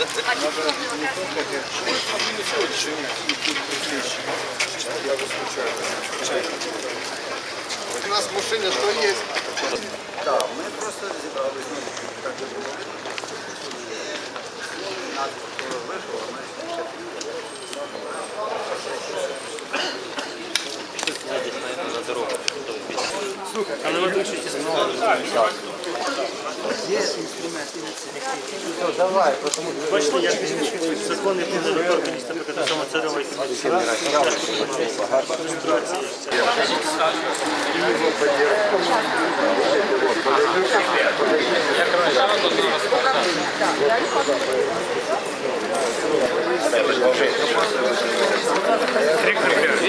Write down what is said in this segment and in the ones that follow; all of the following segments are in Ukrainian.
У нас в машине что есть? Так, ми просто зібрались, ну, так і було. Закони про недоторканність та така сама царова і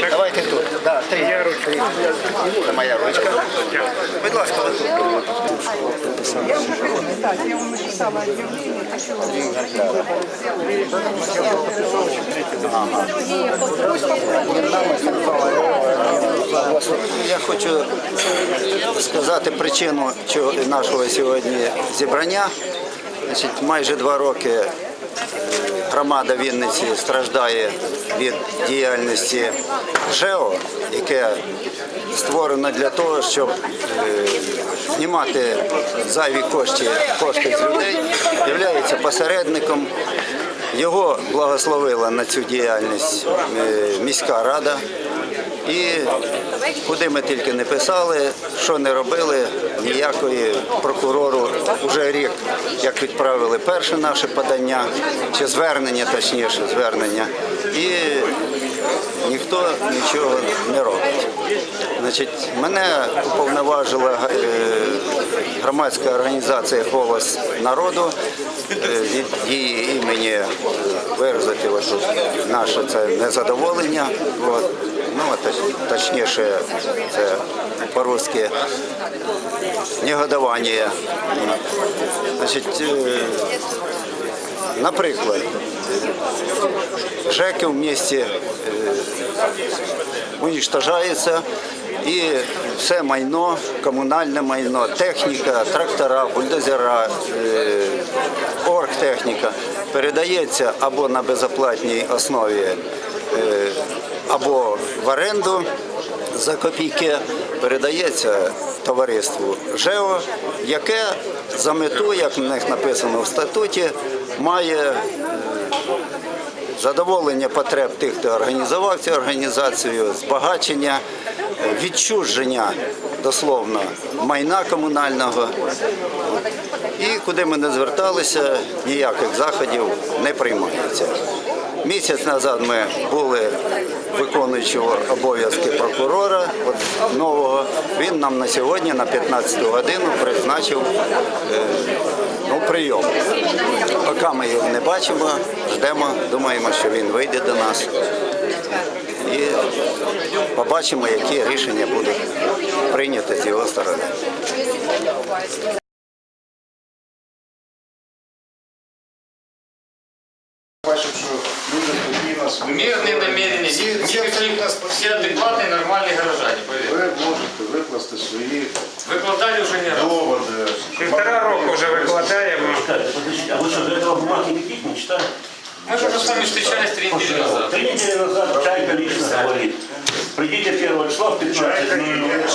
Давайте тут. Да, три. Я ручка. Це моя ручка. Будь ласка. Я хочу писать, я вам написала объявление, хочу Я хочу сказати причину чого- нашого сьогодні зібрання. Значить, майже два роки громада Вінниці страждає від діяльності ЖЕО, яке створено для того, щоб е, знімати зайві кошти, кошти з людей, є посередником. Його благословила на цю діяльність е, міська рада. І куди ми тільки не писали, що не робили, ніякої прокурору вже рік, як відправили перше наше подання, чи звернення, точніше, звернення, і ніхто нічого не робить. Значить, мене уповноважила е, громадська організація Голос народу е, від її імені виразити наше це незадоволення. Ну, точніше, це по-русски негодование. Значить, е, наприклад, ЖЕКи в місті е, уничтожаються і все майно, комунальне майно, техніка, трактора, бульдозера, е, оргтехніка передається або на безоплатній основі, або в оренду за копійки передається товариству ЖЕО, яке за мету, як в них написано в статуті, має задоволення потреб тих, хто організував цю організацію, збагачення, е, відчуження дословно майна комунального. І куди ми не зверталися, ніяких заходів не приймається. Місяць назад ми були виконуючого обов'язки прокурора от, нового. Він нам на сьогодні на 15 годину призначив е, ну, прийом. Поки ми його не бачимо, ждемо, думаємо, що він вийде до нас. І побачимо, які рішення будуть прийняті з його сторони. тоді нас Мирные намерения, Всі- ни- всі никаких, абсолютно все адекватные, нормальные горожане, поверьте. ви можете викласти свої Выкладали уже не раз. доводи. Півтора року вже викладаємо. Подождите, а вы что, до этого бумаги никаких не читали? Мы же уже с вами встречались три недели назад. Три недели назад Чайка лично говорит. Придите 1 числа в 15 Чайка,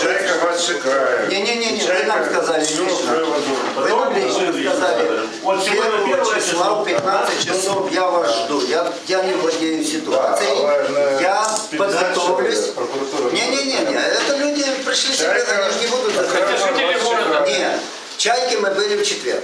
чайка вас чекає. Ні-ні-ні, ви Чайка нам сказали всю лично. приводу. Вы нам лично сказали, Вот сегодня 1 первое числа в 15 часов я вас жду. Я, я не владею ситуацией. Але не Я підзначили подготовлюсь. прокуратура. Не-не-не, это люди пришли себе, Чайка- они же не будут Хотя заходить. жители города. Нет, чайки мы были в четверг.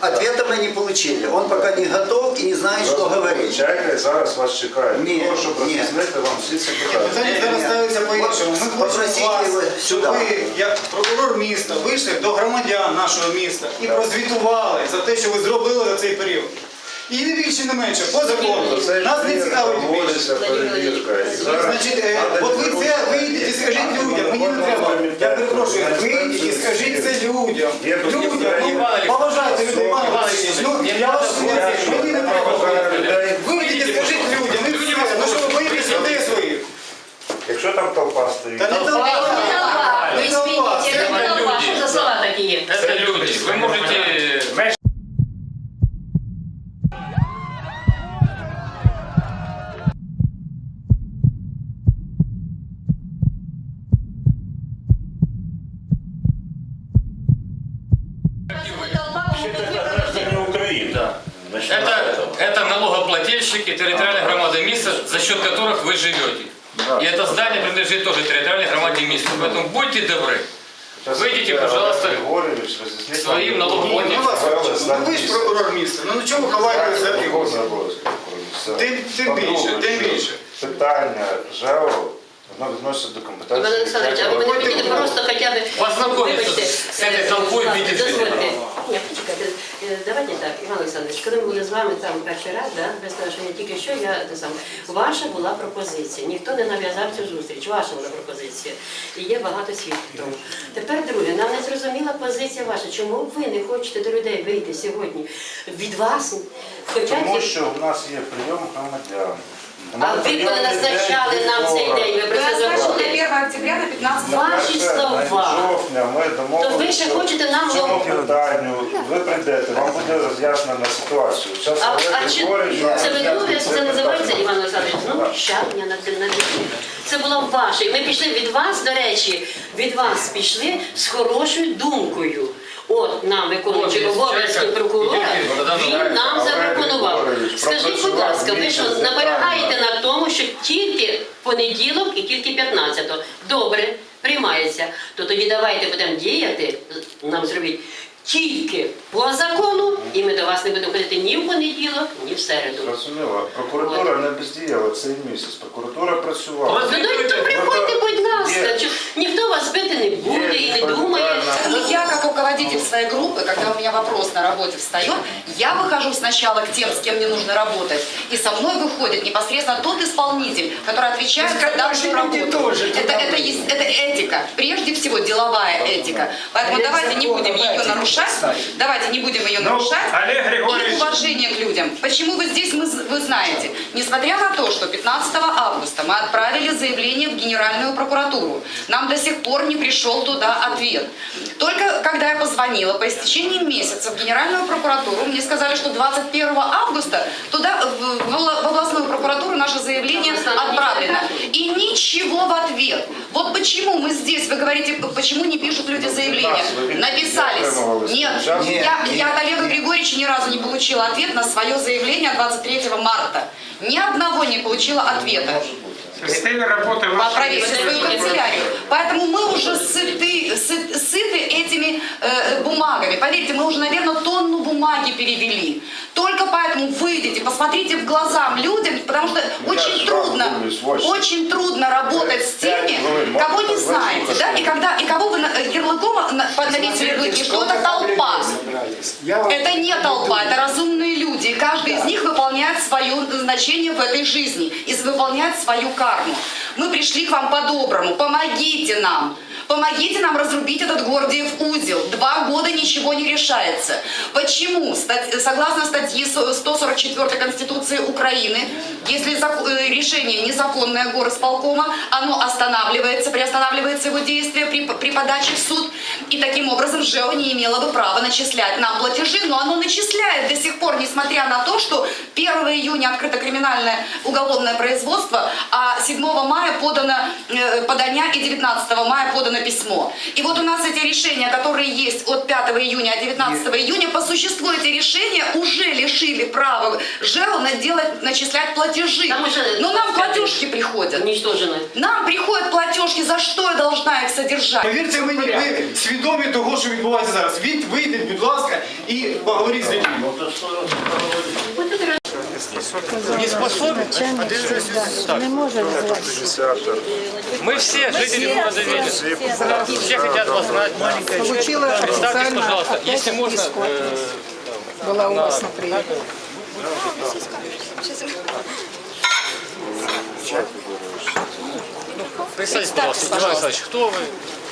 Ответа мы не получили. Он пока не готов и не знает, что говорить. Чайка зараз вас чекає. Ні, Тому, щоб ні. роз'яснити вам всі ці питання. Питання зараз ставиться по-іншому. Ми Попросіть хочемо вас, його щоб сюди. ви, як прокурор міста, вийшли до громадян нашого міста і прозвітували за те, що ви зробили за цей період. І не більше, не менше, по закону. Нас не цікавить більше. Значить, е, от ви це вийдіть і скажіть людям, мені не треба. Я перепрошую, вийдіть і скажіть це людям. Людям, ну, поважайте людей, Іван Іванович, ну, я вас не це, мені не треба. Вийдіть і скажіть людям, і все. Ну що ви боїтесь людей своїх? якщо там толпа стоїть, Та не толпа. Это, это налогоплательщики, территориальная громада места, за счет которых вы живете. И это здание принадлежит тоже территориальной громаде места. Поэтому будьте добры. Сейчас Выйдите, я, пожалуйста, Григорьевич, разъяснить своим вам. Ні, ну вас, ну ви ж прокурор міста, ну ну чому ви ховаєте за Виконує його? обов'язки прокурора. Все. Тим- тим більше, По-друге, тим що більше. Питання ЖЕО, воно відноситься до компетенції. Іван Олександрович, а ви мене Ходьте хотіли в просто хоча б... Познакомиться Вибачте, з цією толпою е, Давайте так, Іван Олександрович, коли ми були з вами там перший раз, да, без того, що я тільки що, я те саме. Ваша була пропозиція. Ніхто не нав'язав цю зустріч. Ваша була пропозиція. І є багато свідків тому. Тепер друге, нам не зрозуміла позиція ваша. Чому ви не хочете до людей вийти сьогодні? Від вас хоча Тому б... що в нас є прийом громадян. А ви коли назначали нам цей день, ви про це забули? на 1 октября на 15 Ваші слова. жовтня ми домовилися. То ви ще хочете нам в цьому питанню. Ви прийдете, вам буде роз'яснена ситуація. Зараз А, а чи це ви думаєте, це це називається. Іван Олександрович? Ну, щадня на на дитині. Це було ваше. І ми пішли від вас, до речі, від вас пішли з хорошою думкою. От нам виконуючий От, обов'язки прокурора, він нам запропонував. Скажіть, будь ласка, ви що наполягаєте на тому, що тільки понеділок і тільки 15-го? Добре, приймається. То тоді давайте будемо діяти, нам зробіть тільки по закону, і ми до вас не будемо ходити ні в понеділок, ні в середу. Зрозуміло. Прокуратура не бездіяла цей місяць. Прокуратура працювала. От Ну, ну, то приходьте, будь ласка. Є. Чу- Ніхто вас бити не буде і не думає. Ну, я, как руководитель своей группы, когда у меня вопрос на работе встает, я выхожу сначала к тем, с кем мне нужно работать, и со мной выходит непосредственно тот исполнитель, который отвечает за данную работу. Это, это, есть- это этика, прежде всего деловая этика. Поэтому давайте не будем ее нарушать, давайте не будем ее нарушать. Олег И Григорьевич, уважение к людям. Почему вы здесь, мы, з- вы знаете, несмотря на то, что 15 августа мы отправили заявление в Генеральную прокуратуру, нам до сих пор не пришел туда ответ. Только когда я позвонила по истечении месяца в Генеральную прокуратуру, мне сказали, что 21 августа туда, в, в обла- в областную прокуратуру наше заявление отправлено. И ничего в ответ. Вот почему мы здесь, вы говорите, почему не пишут люди заявления? Написались. Нет, я, я от Олега Григорьевича ни разу не получила ответ на свое заявление 23 марта. Ни одного не получила ответа. стиль работы Проверьте свою канцелярию. Поэтому мы уже сыты, сы- сыты этими э, бумагами. Поверьте, мы уже, наверное, тонну бумаги перевели. Только поэтому выйдите, посмотрите в глаза людям, потому что очень ж трудно, очень трудно работать с Пять теми, кого не знаете, да, и когда, и кого вы э, ярлыком на- под- навесили ярлыки, что это толпа. Это не толпа, это разумные люди. И каждый из них выполняет свое назначение в этой жизни и выполняет свою карму. Мы пришли к вам по-доброму. Помогите нам. Помогите нам разрубить этот Гордиев узел. Два года ничего не решается. Почему? Согласно статье со- 144 Конституции Украины, если э, решение незаконное горосполкома, оно останавливается, приостанавливается его действие при, при подаче в суд. И таким образом ЖЭО не имело бы права начислять нам платежи, но оно начисляет до сих пор, несмотря на то, что 1 июня открыто криминальное уголовное производство, а 7 мая подано э, подання и 19 мая подано письмо. И вот у нас эти решения, которые есть от 5 июня, а 19 июня, по существу эти решения уже лишили права ЖЭО наделать, начислять платежи. Там уже- Но нам платежки приходят. Уничтожено. Нам приходят платежки, за что я должна их содержать? Повірте мені, ви свідомі того, що відбувається зараз. Від, вийдіть, будь ласка, і поговоріть з людьми. не способен, а ти ж так. Ініціатор. Мы все жители города Вильнюс. Все хотят вас знать. Получила Представьтесь, официально пожалуйста, опять если можно, эскорт. э, Была у вас на приеме. представьтесь, пожалуйста, Иван Александрович, кто вы?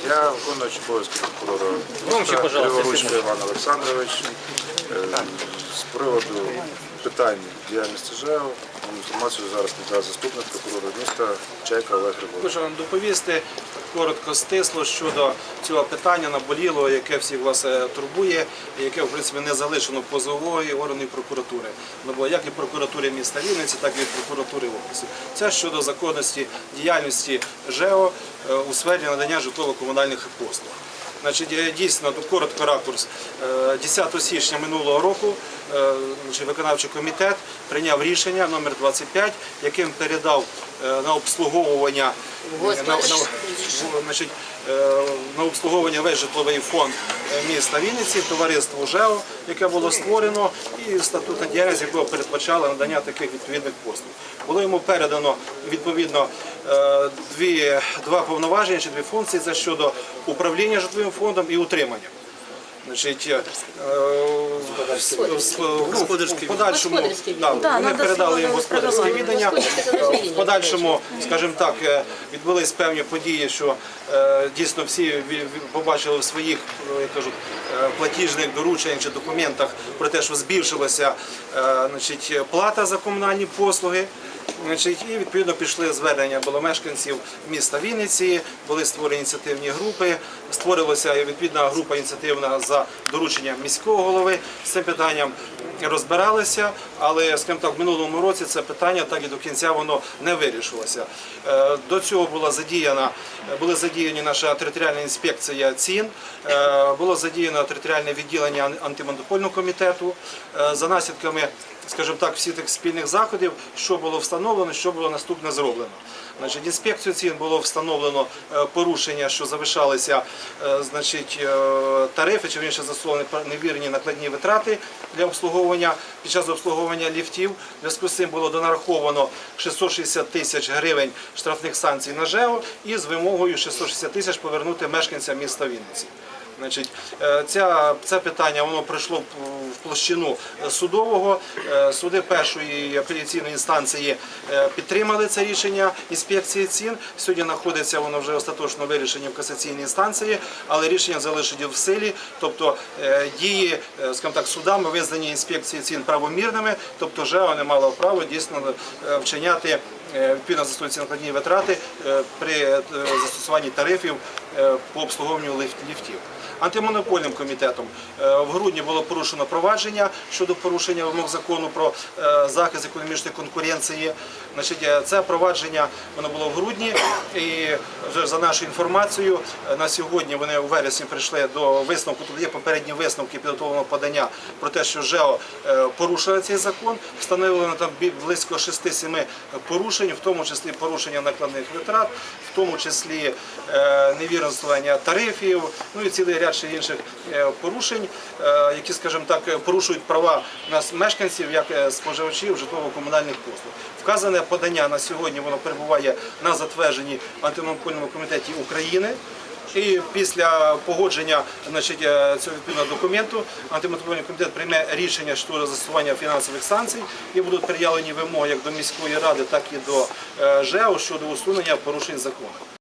Я виконуючий обов'язки прокурора Громче, пожалуйста, Криворучко если Іван Олександрович. Е, З приводу питань діяльності ЖЕО інформацію зараз надає заступник прокурора міста Чайка Олег Григорович. Хочу вам доповісти коротко стисло щодо цього питання наболілого, яке всіх вас турбує, яке в принципі не залишено позової органів прокуратури. Ну бо як і прокуратури міста Вінниці, так і прокуратури області. Це щодо законності діяльності ЖЕО е, у сфері надання житлово-комунальних послуг. Значить, е, дійсно, коротко ракурс. Е, 10 січня минулого року е, виконавчий комітет прийняв рішення номер 25, яким передав е, на обслуговування е, на, на, значить, е, на обслуговування весь житловий фонд е, міста Вінниці, товариство ЖЕО, яке було створено, і статутна діяльність, якого передбачала надання таких відповідних послуг. Було йому передано відповідно е, дві, два повноваження чи дві функції це щодо управління житловим фондом і утримання. Значить, е, ну, в подальшому да, вони передали їм господарське відання. Е. В подальшому, скажімо так, е, відбулись певні події, що дійсно всі побачили в своїх ну, кажуть, е, платіжних дорученнях чи документах про те, що збільшилася значить, плата за комунальні послуги. І відповідно пішли звернення було мешканців міста Вінниці, були створені ініціативні групи. Створилася відповідна група ініціативна за дорученням міського голови з цим питанням розбиралися, але скажімо так, в минулому році це питання так і до кінця воно не вирішилося. Е, До цього була задіяна, були задіяні наша територіальна інспекція цін, е, було задіяно територіальне відділення антимонопольного комітету Е, за наслідками скажімо так, всіх тих спільних заходів, що було встановлено, що було наступне зроблено. Значить, інспекцію цін було встановлено е, порушення, що завишалися е, значить, е, тарифи, чи вірніше застосовані невірні накладні витрати для обслуговування під час обслуговування ліфтів. В зв'язку з цим було донараховано 660 тисяч гривень штрафних санкцій на ЖЕО і з вимогою 660 тисяч повернути мешканцям міста Вінниці. Е, це питання воно пройшло в площину судового. Е, Суди першої апеляційної інстанції е, підтримали це рішення інспекції цін. Сьогодні знаходиться воно вже остаточно вирішення в касаційній інстанції, але рішення залишить в силі, тобто дії, скажімо так, судами визнані інспекції цін правомірними, тобто ЖЕО не мало права дійсно вчиняти відповідно застосуються накладні витрати при застосуванні тарифів по обслуговуванню ліфтів. Антимонопольним комітетом е, в грудні було порушено провадження щодо порушення вимог закону про е, захист економічної конкуренції. Значить, е, це провадження воно було в грудні, і вже за нашою інформацією на сьогодні вони у вересні прийшли до висновку. Тут є попередні висновки підготовленого подання про те, що ЖЕО порушує цей закон. Встановлено там близько 6-7 порушень, в тому числі порушення накладних витрат, в тому числі невірностування тарифів, ну і цілий ряд ще інших е, порушень, е, які, скажімо так, порушують права нас мешканців як е, споживачів житлово-комунальних послуг. Вказане подання на сьогодні воно перебуває на затвердженні антимонопольному комітеті України. І після погодження значить, цього відповідного документу антимонопольний комітет прийме рішення щодо застосування фінансових санкцій і будуть пред'явлені вимоги як до міської ради, так і до ЖЕО щодо усунення порушень закону.